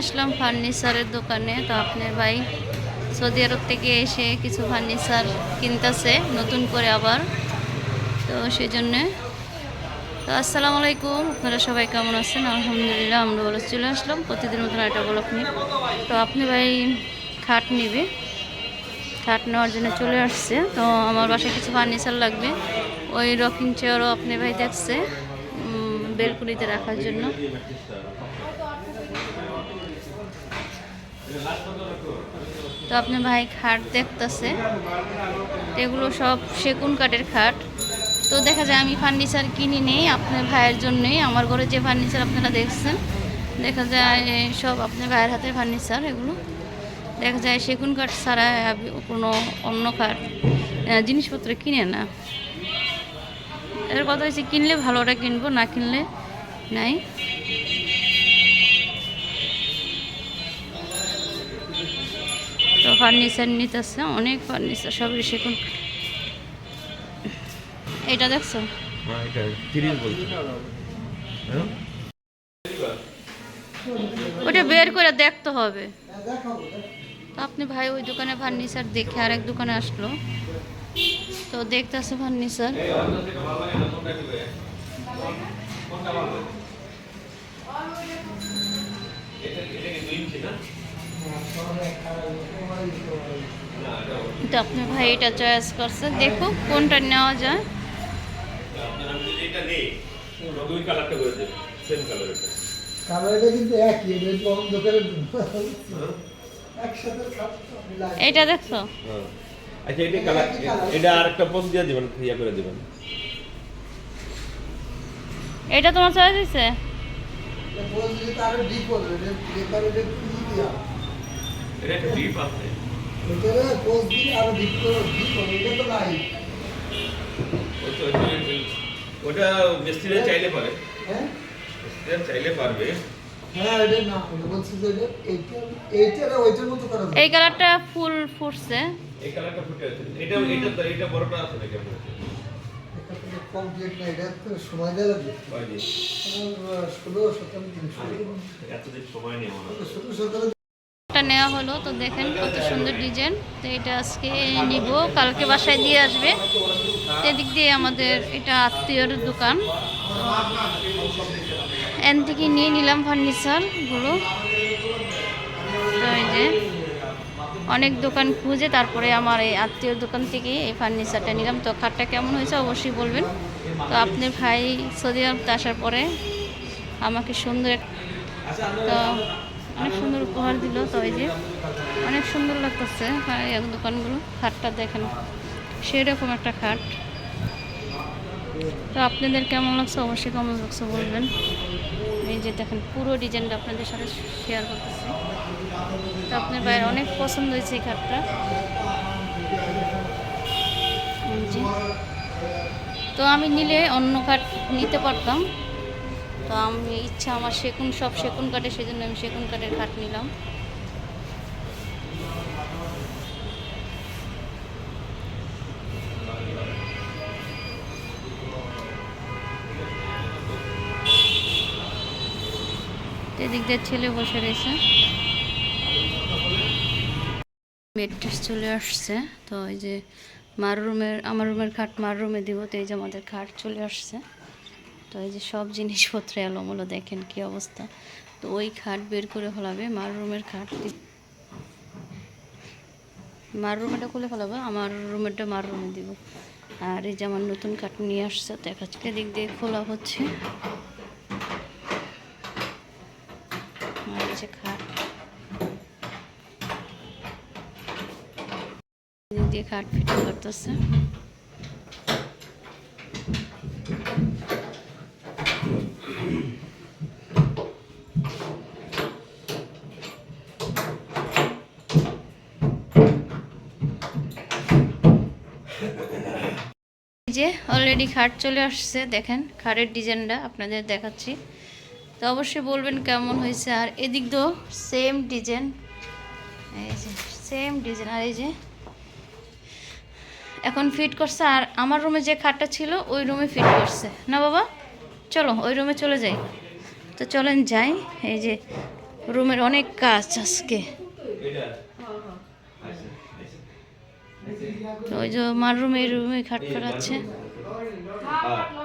আসলাম ফার্নিচারের দোকানে। তো আপনার ভাই সৌদি আরব থেকে এসে কিছু ফার্নিচার কিনতেছে, নতুন করে আবার। তো সেই জন্যে তো আসসালামু আলাইকুম, আপনারা সবাই কেমন আছেন? আলহামদুলিল্লাহ, আমরা বলে চলে আসলাম। প্রতিদিন মতন একটা বলক নিয়ে। তো আপনি ভাই খাট নিবে। খাট নেওয়ার জন্য চলে আসছে। তো আমার বাসায় কিছু ফার্নিচার লাগবে। ওই রকিং চেয়ারও আপনি ভাই দেখছে। বেলকুনিতে রাখার জন্য। তো আপনার ভাই খাট দেখতেছে। এগুলো সব সেগুন কাঠের খাট। তো দেখা যায় আমি ফার্নিচার কিনি নেই, আপনার ভাইয়ের জন্যই। আমার ঘরে যে ফার্নিচার আপনারা দেখছেন, দেখা যায় সব আপনার ভাইয়ের হাতের ফার্নিচার এগুলো। দেখা যায় সেগুন কাঠ ছাড়া কোনো অন্য কাঠ জিনিসপত্র কিনে না। এর কথা হচ্ছে কিনলে ভালোটা কিনবো না কিনলে নাই তো ফার্নিচার নিতেছে অনেক ফার্নিচার সেগুন কাঠ। এটা দেখছ বলছে হ্যাঁ? ওটা বের করে দেখতে হবে তো আপনি ভাই ওই দোকানে ফার্নিচার দেখে আর এক দোকানে আসলো তো দেখতেছে ফার্নিচার তো আপনি ভাই এটা চয়েস করছে। দেখো কোনটা নেওয়া যায়। এটা দেখছ আচ্ছা এটা কালার এটা আরেকটা পোস্ট দিয়ে দিবেন ইয়া করে দিবেন। এটা তোমার চয়েস এটা একটা ডিপ আছে। আরও ডিপ করে ডিপ এটা তো নাই। ওটা মিস্ত্রিরা চাইলে পারে। হ্যাঁ? চাইলে পারবে। হ্যাঁ এই কালারটা ফুল ফুটছে। এই কালারটা ফুটে আছে। এটা এটা এটা বড়টা আছে নাকি আপনার কমপ্লিট না এটা তো সময় দেওয়া লাগবে। ষোলো সতেরো তিনশো এতদিন সময় নেই ষোলো সতেরো নেওয়া হলো তো দেখেন কত সুন্দর ডিজাইন। তো এটা আজকে নিব কালকে বাসায় দিয়ে আসবে। এদিক দিয়ে আমাদের এটা আত্মীয়র দোকান। এন থেকে নিয়ে নিলাম ফার্নিচারগুলো তো এই যে অনেক দোকান খুঁজে তারপরে আমার এই আত্মীয় দোকান থেকে এই ফার্নিচারটা নিলাম। তো খাটটা কেমন হয়েছে অবশ্যই বলবেন। তো আপনি ভাই সৌদি আরব আসার পরে আমাকে সুন্দর তো অনেক সুন্দর উপহার দিল তো এই যে। অনেক সুন্দর লাগতেছে দোকানগুলো। খাটটা দেখেন, সেরকম একটা খাট। তো আপনাদের কেমন লাগছে? অবশ্যই কেমন লাগছে বলবেন। এই যে দেখেন, পুরো ডিজাইনটা আপনাদের সাথে শেয়ার করতেছি। তো আপনার বাইরে অনেক পছন্দ হয়েছে এই খাটটা তো আমি নিলে অন্য খাট নিতে পারতাম। তো আমি ইচ্ছা আমার সেগুন সব সেগুন কাঠে সেজন্য আমি সেগুন কাঠের খাট নিলাম। এদিক দিয়ে ছেলে বসে রয়েছে। মেট্রেস চলে আসছে, তো এই যে মার রুমের, আমার রুমের খাট মার রুমে দিব, তো এই যে আমাদের খাট চলে আসছে। তো এই যে সব জিনিসপত্র এলোমেলো, দেখেন কি অবস্থা। তো ওই খাট বের করে ফেলাবে, মার রুমের খাট মার রুমেটা খুলে ফেলাবে, আমার রুমেরটা মার রুমে দিব। আর এই যে আমার নতুন খাট নিয়ে আসছে, তো আজকে দিক দিয়ে খোলা হচ্ছে আর এই যে খাট। দিয়ে খাট ফিটিং করতেছে। যে অলরেডি খাট চলে আসছে, দেখেন, খাটের ডিজাইনটা আপনাদের দেখাচ্ছি। তো অবশ্যই বলবেন কেমন হয়েছে। আর এদিক দিয়েও সেম ডিজাইন এই যে সেম ডিজাইন আর এই যে, এখন ফিট করছে। আর আমার রুমে যে খাটটা ছিল, ওই রুমে ফিট করছে। না বাবা? চলো, ওই রুমে চলে যাই। তো চলেন যাই। এই যে রুমের অনেক কাজ আজকে। তো ওই যে মার রুমে এই রুমে খাট করাচ্ছে হ্যাঁ।